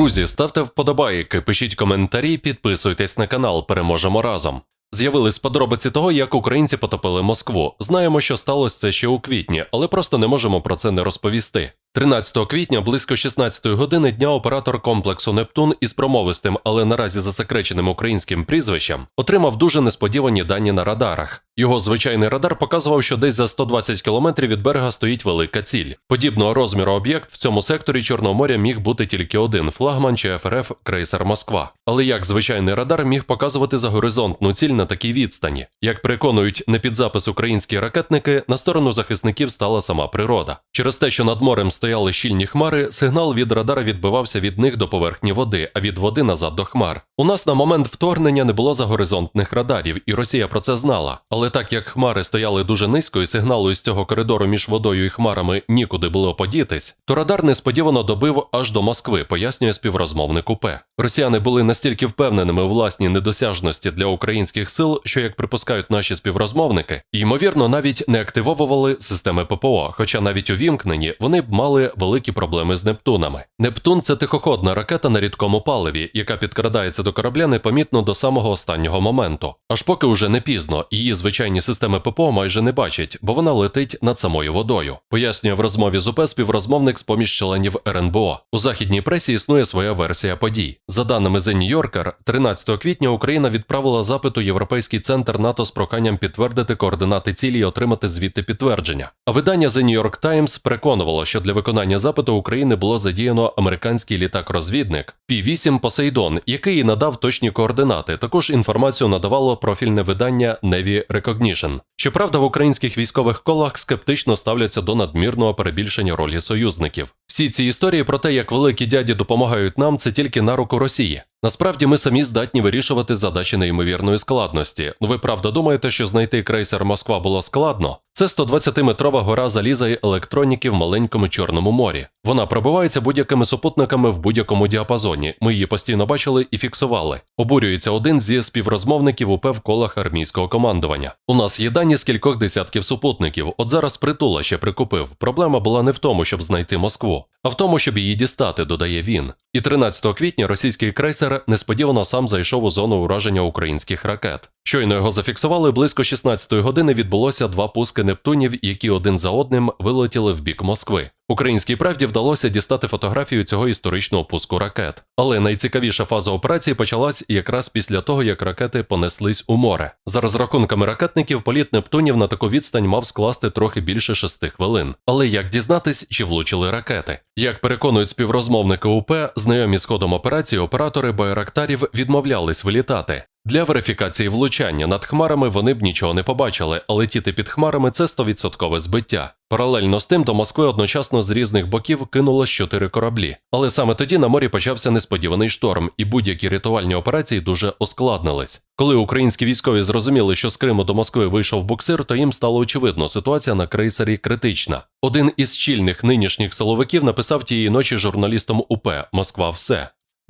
Друзі, ставте вподобайки, пишіть коментарі, підписуйтесь на канал. Переможемо разом. З'явились подробиці того, як українці потопили Москву. Знаємо, що сталося це ще у квітні, але просто не можемо про це не розповісти. 13 квітня близько 16 години дня оператор комплексу Нептун із промовистим, але наразі засекреченим українським прізвищем отримав дуже несподівані дані на радарах. Його звичайний радар показував, що десь за 120 кілометрів від берега стоїть велика ціль. Подібного розміру об'єкт в цьому секторі Чорного моря міг бути тільки один флагман чи ФРФ крейсер Москва. Але як звичайний радар міг показувати за горизонтну ціль на такій відстані? Як переконують не під запис українські ракетники, на сторону захисників стала сама природа. Через те, що над морем стояли щільні хмари, сигнал від радара відбивався від них до поверхні води, а від води назад до хмар. У нас на момент вторгнення не було загоризонтних радарів, і Росія про це знала. Але так як хмари стояли дуже низько і сигналу із цього коридору між водою і хмарами нікуди було подітись, то радар несподівано добив аж до Москви, пояснює співрозмовник УП. Росіяни були настільки впевненими у власній недосяжності для українських сил, що як припускають наші співрозмовники, ймовірно, навіть не активовували системи ППО, хоча навіть увімкнені вони б мали великі проблеми з Нептунами. Нептун це тихоходна ракета на рідкому паливі, яка підкрадається до корабля непомітно до самого останнього моменту. Аж поки уже не пізно, її звичайні системи ППО майже не бачать, бо вона летить над самою водою. Пояснює в розмові з УП співрозмовник з поміж членів РНБО. У західній пресі існує своя версія подій. За даними The New Yorker, 13 квітня Україна відправила запит у Європейський центр НАТО з проханням підтвердити координати цілі і отримати звідти підтвердження. А видання The New York Times переконувало, що для виконання запиту України було задіяно американський літак-розвідник P-8 Посейдон, який надав точні координати. Також інформацію надавало профільне видання Navy Recognition. Щоправда, в українських військових колах скептично ставляться до надмірного перебільшення ролі союзників. Всі ці історії про те, як великі дяді допомагають нам, це тільки на руку Росії. Насправді ми самі здатні вирішувати задачі неймовірної складності. Ну ви правда думаєте, що знайти крейсер Москва було складно? Це 120-метрова гора заліза і електроніки в маленькому Чорному морі. Вона пробивається будь-якими супутниками в будь-якому діапазоні. Ми її постійно бачили і фіксували. Обурюється один зі співрозмовників УП в колах армійського командування. У нас є дані з кількох десятків супутників. От зараз притула ще прикупив. Проблема була не в тому, щоб знайти Москву, а в тому, щоб її дістати, додає він. І 13 квітня російський крейсер несподівано сам зайшов у зону ураження українських ракет. Щойно його зафіксували, близько 16-ї години відбулося два пуски Нептунів, які один за одним вилетіли в бік Москви. Українській правді вдалося дістати фотографію цього історичного пуску ракет. Але найцікавіша фаза операції почалась якраз після того, як ракети понеслись у море. За розрахунками ракетників, політ Нептунів на таку відстань мав скласти трохи більше шести хвилин. Але як дізнатись, чи влучили ракети? Як переконують співрозмовники УП, знайомі з ходом операції, оператори байрактарів відмовлялись вилітати. Для верифікації влучання над хмарами вони б нічого не побачили, а летіти під хмарами це 100% збиття. Паралельно з тим до Москви одночасно з різних боків кинулось чотири кораблі. Але саме тоді на морі почався несподіваний шторм, і будь-які рятувальні операції дуже ускладнились. Коли українські військові зрозуміли, що з Криму до Москви вийшов буксир, то їм стало очевидно, ситуація на крейсері критична. Один із чільних нинішніх силовиків написав тієї ночі журналістам УП Москва все.